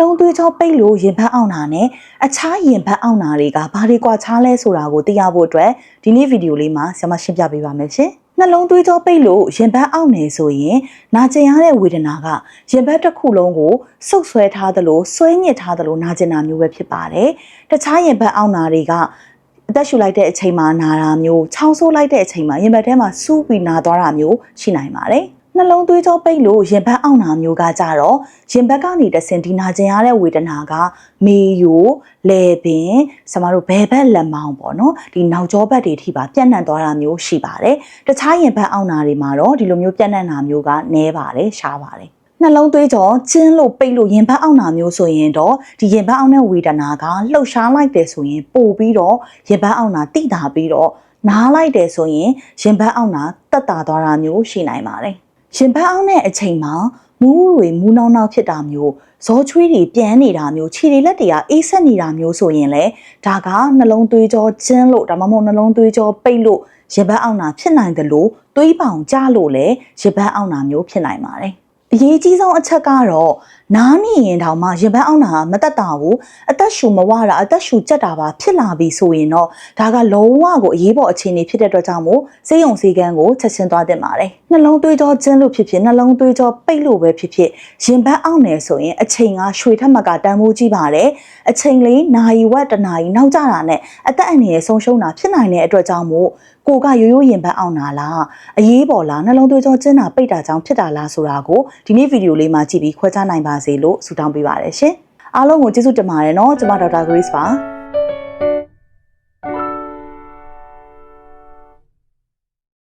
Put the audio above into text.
လုံးသွေးကြောပိတ်လို့ရင်ဘတ်အောင်တာနဲ့အခြားရင်ဘတ်အောင်တာတွေကဘာတွေကွာခြားလဲဆိုတာကိုသိရဖို့အတွက်ဒီနေ့ဗီဒီယိုလေးမှာဆရာမရှင်းပြပေးပါမယ်ရှင်နှလုံးသွေးကြောပိတ်လို့ရင်ဘတ်အောင်နေဆိုရင်နာကျင်ရတဲ့ဝေဒနာကရင်ဘတ်တစ်ခုလုံးကိုဆုပ်ဆွဲထားသလိုဆွဲညစ်ထားသလိုနာကျင်တာမျိုးပဲဖြစ်ပါတယ်တခြားရင်ဘတ်အောင်တာတွေကအသက်ရှူလိုက်တဲ့အချိန်မှာနာတာမျိုးချောင်းဆိုးလိုက်တဲ့အချိန်မှာရင်ဘတ်ထဲမှာစူးပြီးနာသွားတာမျိုးရှိနိုင်ပါတယ် နှလုံးသွေးကြောပိတ်လို့ရင်ဘတ်အောင်နာမျိုးကကြတော့ရင်ဘတ်ကနေတဆင်ဒီနာကျင်ရတဲ့ဝေဒနာကမေယိုလေပင်စမတို့ဘဲဘက်လက်မောင်းပေါ့နော်ဒီနောက်ကျောဘက်တွေထိပါပြန့်နှံ့သွားတာမျိုးရှိပါတယ်တခြားရင်ဘတ်အောင်နာတွေမှာတော့ဒီလိုမျိုးပြန့်နှံ့တာမျိုးကနည်းပါတယ်ရှားပါတယ်နှလုံးသွေးကြောကျင်းလို့ပိတ်လို့ရင်ဘတ်အောင်နာမျိုးဆိုရင်တော့ဒီရင်ဘတ်အောင်တဲ့ဝေဒနာကလှုပ်ရှားလိုက်တယ်ဆိုရင်ပို့ပြီးတော့ရင်ဘတ်အောင်နာတိတာပြီးတော့နားလိုက်တယ်ဆိုရင်ရင်ဘတ်အောင်နာတက်တာသွားတာမျိုးရှိနိုင်ပါတယ် ရင်ဘတ်အောင်တဲ့အချိန်မှာမူးဝေမူးနှောင်းနှောင်းဖြစ်တာမျိုးဇောချွေးတွေပြန်းနေတာမျိုးခြေတွေလက်တွေကအေးဆက်နေတာမျိုးဆိုရင်လေဒါကနှလုံးသွေးကြောကျင်းလို့ဒါမှမဟုတ်နှလုံးသွေးကြောပိတ်လို့ရင်ဘတ်အောင်နာဖြစ်နိုင်တယ်လို့သွေးပေါင်ကျလို့လေရင်ဘတ်အောင်နာမျိုးဖြစ်နိုင်ပါတယ်အရေးကြီးဆုံးအချက်ကတော့ နားနေရင်တောင်မှရင်ဘတ်အောင်နာကမတက်တာဘူးအသက်ရှူမဝတာအသက်ရှူကြက်တာပါဖြစ်လာပြီဆိုရင်တော့ဒါကလုံးဝကိုအရေးပေါ်အခြေအနေဖြစ်တဲ့အတွက်ကြောင့်မို့စေယုံစေကန်းကိုချက်ချင်းသွားတင်ပါတယ်နှလုံးသွေးကြောကျဉ်လို့ဖြစ်ဖြစ်နှလုံးသွေးကြောပိတ်လို့ပဲဖြစ်ဖြစ်ရင်ဘတ်အောင်နေဆိုရင်အချိန်ကရွှေထက်မကတန်ဖိုးကြီးပါတယ်အချိန်လေးနာရီဝက်တစ်နာရီနောက်ကျတာနဲ့အသက်အန္တရာယ်ဆုံးရှုံးတာဖြစ်နိုင်တဲ့အတွက်ကြောင့်မို့ကိုကရိုးရိုးရင်ဘတ်အောင်တာလားအရေးပေါ်လားနှလုံးသွေးကြောကျဉ်တာပိတ်တာကြောင့်ဖြစ်တာလားဆိုတာကိုဒီနေ့ဗီဒီယိုလေးမှာကြည့်ပြီးခွဲခြားနိုင်ပါစေလို့ဆုတောင်းပေးပါတယ်ရှင်အားလုံးကိုကျေးဇူးတင်ပါတယ်နော်ကျွန်မဒေါက်တာ Grace ပါ